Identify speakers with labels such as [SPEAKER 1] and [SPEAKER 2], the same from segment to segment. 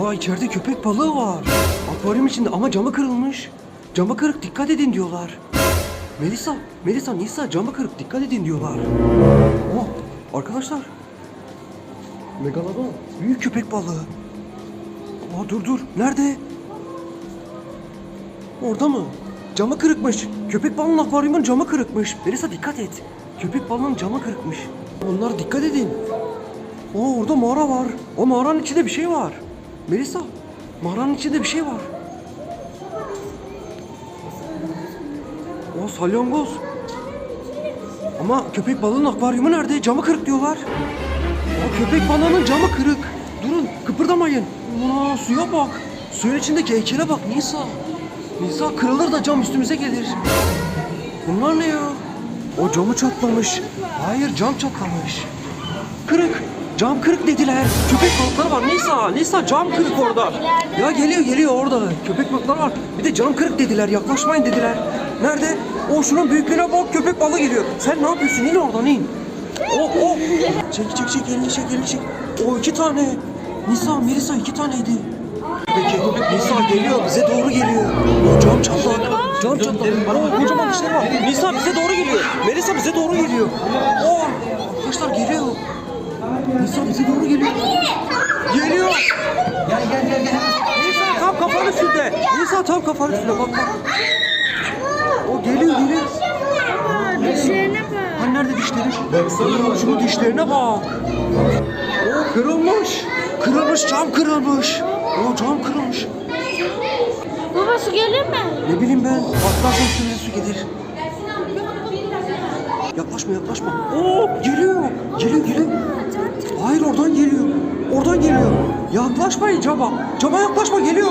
[SPEAKER 1] Aa içeride köpek balığı var. Akvaryum içinde ama camı kırılmış. Camı kırık dikkat edin diyorlar. Melisa, Melisa, Nisa camı kırık dikkat edin diyorlar. Oh arkadaşlar. Megalodon büyük köpek balığı. Aa dur dur nerede? Orada mı? Camı kırıkmış. Köpek balığının akvaryumun camı kırıkmış. Melisa dikkat et. Köpek balığının camı kırıkmış. Bunlara dikkat edin. Oo orada mağara var. O mağaranın içinde bir şey var. Melisa, mağaranın içinde bir şey var. O salyangoz. Ama köpek balığının akvaryumu nerede? Camı kırık diyorlar. O köpek balığının camı kırık. Durun, kıpırdamayın. Aa, suya bak. Suyun içindeki heykele bak Nisa. Nisa kırılır da cam üstümüze gelir. Bunlar ne ya? O camı çatlamış. Hayır cam çatlamış. Kırık. Cam kırık dediler. Köpek balıkları var Nisa. Nisa cam kırık orada. Ya geliyor geliyor orada. Köpek balıkları var. Bir de cam kırık dediler. Yaklaşmayın dediler. Nerede? O şunun büyüklüğüne bak köpek balığı geliyor. Sen ne yapıyorsun? İn oradan in. O o. Çek çek çek elini çek elini çek. O iki tane. Nisa Melisa iki taneydi. Peki Nisa geliyor bize doğru geliyor. O cam çatlak. Cam çatlak. Aa, kocaman dişleri var. Nisa bize doğru geliyor. Melisa bize doğru geliyor. Oo, arkadaşlar geliyor. Nisa bize doğru geliyor. Geliyor. Gel gel gel gel. Nisa tam kafanın üstünde. Nisa tam kafanın üstünde bak bak. O geliyor geliyor.
[SPEAKER 2] Dişlerine bak.
[SPEAKER 1] Hani nerede dişleri? Baksana şunun dişlerine bak. O kırılmış. Kırılmış cam kırılmış. O cam kırılmış.
[SPEAKER 2] Baba su gelir mi?
[SPEAKER 1] Ne bileyim ben. Patlarsa üstüne su gelir. Yaklaşma yaklaşma. Oo geliyor. Geliyor geliyor. Hayır oradan geliyor. Oradan geliyor. Yaklaşmayın cama. Cama yaklaşma geliyor.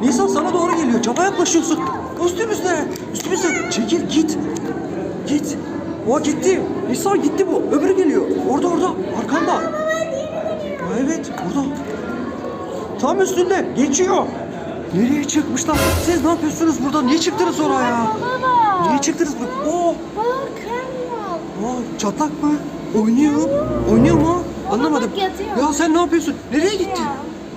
[SPEAKER 1] Nisan sana doğru geliyor. Cama yaklaşıyorsun. Üstümüzde. Üstümüzde. Çekil git. Git. O gitti. Nisan gitti bu. Öbürü geliyor. Orada orada. Arkanda. Evet orada. Tam üstünde. Geçiyor. Nereye çıkmışlar? Siz ne yapıyorsunuz burada? Niye çıktınız oraya? Niye çıktınız? Oo,
[SPEAKER 2] Baba
[SPEAKER 1] oo, çatlak mı? Oynuyor. Oynuyor mu? Anlamadım.
[SPEAKER 2] bak yatıyor.
[SPEAKER 1] Ya sen ne yapıyorsun? Nereye gitti?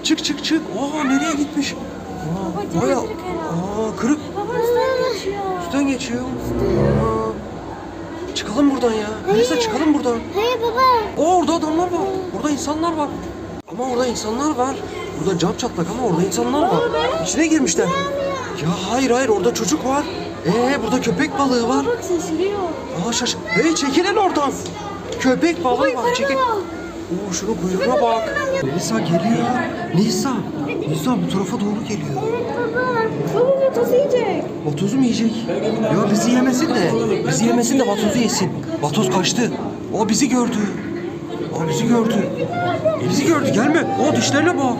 [SPEAKER 1] Çık çık çık. Aa nereye gitmiş? Aa,
[SPEAKER 2] Baba,
[SPEAKER 1] baya-. Aa kırık.
[SPEAKER 2] Baba üstten geçiyor.
[SPEAKER 1] Üstten geçiyor. Aa, çıkalım buradan ya. Neyse çıkalım buradan.
[SPEAKER 2] Hayır baba.
[SPEAKER 1] Aa orada adamlar var. Orada insanlar var. Ama orada insanlar var. Burada cam çatlak ama orada insanlar var. İçine girmişler. Ya hayır hayır orada çocuk var. Ee burada köpek balığı var.
[SPEAKER 2] Bak şaşırıyor.
[SPEAKER 1] Aa şaş. Hey çekilin oradan. Köpek balığı var. Çekil. Oo şunun kuyruğuna bak. Nisa geliyor. Nisa. Nisa bu tarafa doğru geliyor.
[SPEAKER 2] Evet baba. Baba vatozu yiyecek.
[SPEAKER 1] Vatozu mu yiyecek? Ya bizi yemesin de. Bizi yemesin de vatozu yesin. Vatoz kaçtı. O bizi gördü. O bizi gördü. E, bizi gördü gelme. O dişlerine bak.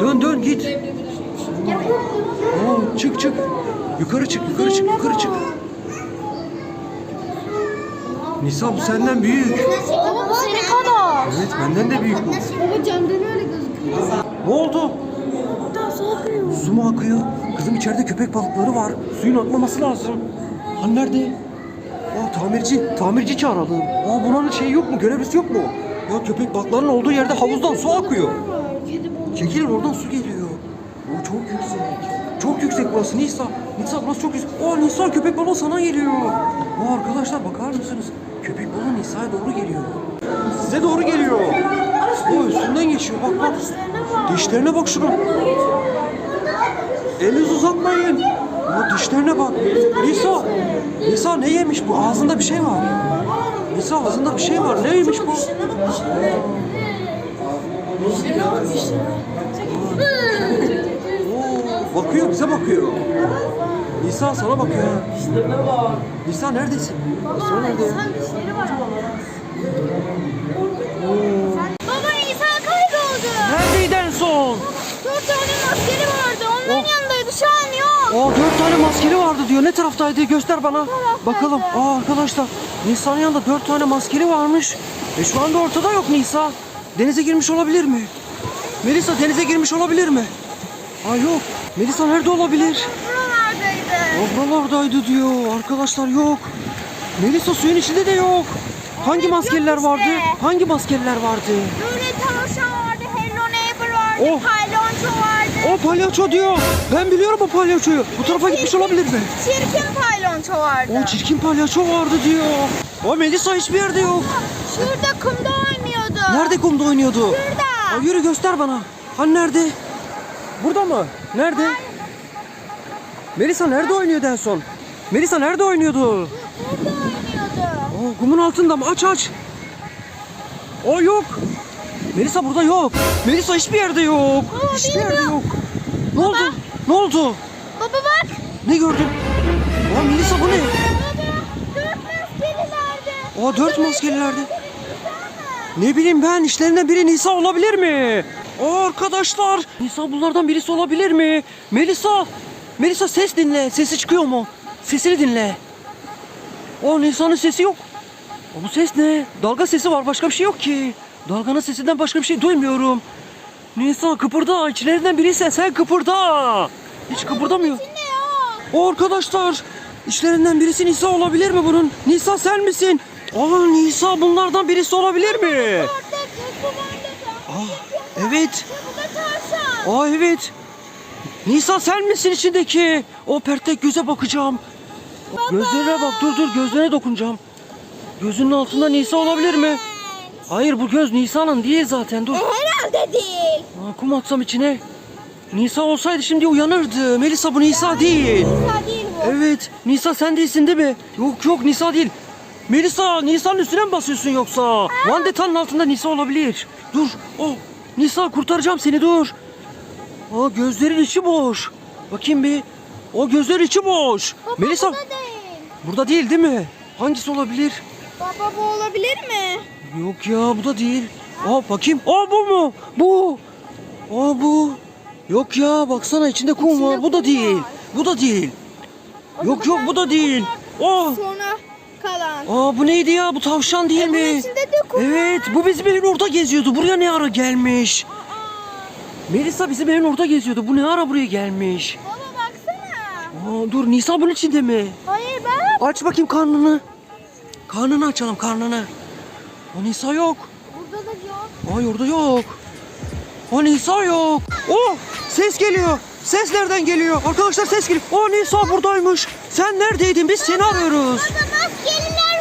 [SPEAKER 1] Dön dön git. Oo, çık çık. Yukarı çık yukarı çık yukarı çık. Nisa bu senden büyük.
[SPEAKER 2] Baba bu senin kadar.
[SPEAKER 1] Evet benden de büyük bu.
[SPEAKER 2] Baba camdan öyle gözüküyor.
[SPEAKER 1] Ne oldu?
[SPEAKER 2] Daha su akıyor.
[SPEAKER 1] Su mu akıyor? Kızım içeride köpek balıkları var. Suyun akmaması lazım. Han nerede? Aa tamirci, tamirci çağıralım. Aa buranın şeyi yok mu? Görevlisi yok mu? Ya köpek balıklarının olduğu yerde havuzdan su akıyor. Çekilin oradan su geliyor. O çok yüksek. Çok yüksek burası Nisa. Nisa burası çok yüksek. Aa Nisa köpek balığı sana geliyor. Aa arkadaşlar bakar mısınız? Köpek balığı Nisa'ya doğru geliyor. Size doğru geliyor. O üstünden geçiyor bak bak. Dişlerine bak şunun. Elinizi uzatmayın. Ya dişlerine bak. Nisa. Nisa ne yemiş bu? Ağzında bir şey var. Nisa ağzında bir şey var. Ne yemiş bu? Oo, bakıyor bize bakıyor. Nisa sana bakıyor. Nisa neredesin? Nisa nerede? ya?
[SPEAKER 2] Baba İsa kayboldu.
[SPEAKER 1] Neredeydi en son?
[SPEAKER 2] Dört tane maskeli vardı. Onların
[SPEAKER 1] Oh.
[SPEAKER 2] yanındaydı. Şu an yok.
[SPEAKER 1] Aa dört tane maskeli vardı diyor. Ne taraftaydı? Göster bana. Bakalım. Aa arkadaşlar. Nisa'nın yanında dört tane maskeli varmış. E şu anda ortada yok Nisa. Denize girmiş olabilir mi? Melisa denize girmiş olabilir mi? Aa yok. Melisa nerede olabilir?
[SPEAKER 2] Buralardaydı.
[SPEAKER 1] O buralardaydı diyor. Arkadaşlar yok. Melisa suyun içinde de yok. Hangi maskeliler
[SPEAKER 2] yok
[SPEAKER 1] vardı?
[SPEAKER 2] işte.
[SPEAKER 1] Hangi maskeliler vardı?
[SPEAKER 2] Böyle tavşan vardı. Hello neighbor vardı.
[SPEAKER 1] Oh.
[SPEAKER 2] Palyonço vardı.
[SPEAKER 1] O palyaço diyor. Ben biliyorum o palyaçoyu. Bu tarafa gitmiş olabilir mi?
[SPEAKER 2] Çirkin palyonço vardı.
[SPEAKER 1] O çirkin palyaço vardı diyor. O Melisa hiçbir yerde yok.
[SPEAKER 2] Şurada kumda oynuyordu.
[SPEAKER 1] Nerede kumda oynuyordu?
[SPEAKER 2] Şurada.
[SPEAKER 1] Aa, yürü göster bana. Hani nerede? Burada mı? Nerede? Melisa nerede oynuyordu en son? Melisa nerede oynuyordu?
[SPEAKER 2] Burada oynuyordu.
[SPEAKER 1] Aa, kumun altında mı? Aç aç. O yok. Melisa burada yok. Melisa hiçbir yerde yok.
[SPEAKER 2] Aa,
[SPEAKER 1] hiçbir yerde
[SPEAKER 2] bilmiyorum.
[SPEAKER 1] yok. Ne oldu? Ne oldu?
[SPEAKER 2] Baba bak.
[SPEAKER 1] Ne gördün? Aa Melisa bu ne?
[SPEAKER 2] Baba dört maskelilerdi.
[SPEAKER 1] Aa dört maskelilerde. Ne bileyim ben işlerinden biri Nisa olabilir mi? Aa, arkadaşlar Nisa bunlardan birisi olabilir mi? Melisa Melisa ses dinle sesi çıkıyor mu? Sesini dinle. O Nisa'nın sesi yok. O, bu ses ne? Dalga sesi var başka bir şey yok ki. Dalganın sesinden başka bir şey duymuyorum. Nisa kıpırda içlerinden biriyse sen kıpırda. Hiç kıpırdamıyor. O arkadaşlar işlerinden birisi Nisa olabilir mi bunun? Nisa sen misin? Aa Nisa bunlardan birisi olabilir mi? Aa evet. Aa evet. Nisa sen misin içindeki? O pertek göze bakacağım. Gözlerine bak dur dur gözlerine dokunacağım. Gözünün altında Nisa olabilir mi? Hayır bu göz Nisa'nın değil zaten dur.
[SPEAKER 2] E, herhalde değil.
[SPEAKER 1] Aa, kum atsam içine. Nisa olsaydı şimdi uyanırdı. Melisa bu Nisa değil.
[SPEAKER 2] Nisa değil bu.
[SPEAKER 1] Evet. Nisa sen değilsin değil mi? Yok yok Nisa değil. Melisa Nisa'nın üstüne mi basıyorsun yoksa? Vandeta'nın altında Nisa olabilir. Dur. Oh. Nisa kurtaracağım seni dur. Aa gözlerin içi boş. Bakayım bir. O gözlerin içi boş.
[SPEAKER 2] Baba
[SPEAKER 1] Melisa
[SPEAKER 2] bu da değil.
[SPEAKER 1] burada değil değil mi? Hangisi olabilir?
[SPEAKER 2] Baba bu olabilir mi?
[SPEAKER 1] Yok ya bu da değil. Aa bakayım. Aa bu mu? Bu. Aa bu. Yok ya baksana içinde kum
[SPEAKER 2] İçinde
[SPEAKER 1] var. Bu da
[SPEAKER 2] kum
[SPEAKER 1] değil.
[SPEAKER 2] var.
[SPEAKER 1] Bu da değil. Yok yok bu da değil. Aa.
[SPEAKER 2] Sonra kalan.
[SPEAKER 1] Aa bu neydi ya? Bu tavşan değil
[SPEAKER 2] bunun
[SPEAKER 1] mi?
[SPEAKER 2] içinde de
[SPEAKER 1] Evet, bu bizim evin orada geziyordu. Buraya ne ara gelmiş? Melisa bizim evin orada geziyordu. Bu ne ara buraya gelmiş?
[SPEAKER 2] baba baksana.
[SPEAKER 1] Aa dur Nisa bunun içinde mi?
[SPEAKER 2] Hayır bak.
[SPEAKER 1] Aç bakayım karnını. Karnını açalım karnını. O Nisa yok.
[SPEAKER 2] Burada da yok.
[SPEAKER 1] Ay orada yok. O Nisa yok. Oh ses geliyor. Ses nereden geliyor? Arkadaşlar ses geliyor. O Nisa buradaymış. Sen neredeydin? Biz seni arıyoruz.
[SPEAKER 2] Baba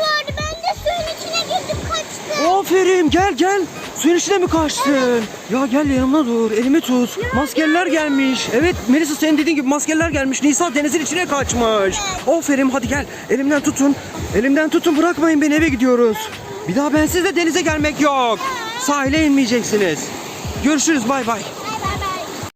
[SPEAKER 2] vardı. Ben de suyun içine girdim kaçtım.
[SPEAKER 1] Aferin gel gel. Suyun içine mi kaçtın? Ya gel yanımda dur. Elimi tut. Maskeller gelmiş. Evet Melisa senin dediğin gibi maskeller gelmiş. Nisa denizin içine kaçmış. Aferin hadi gel. Elimden tutun. Elimden tutun bırakmayın beni eve gidiyoruz. Bir daha bensiz de denize gelmek yok. Sahile inmeyeceksiniz. Görüşürüz bay bay.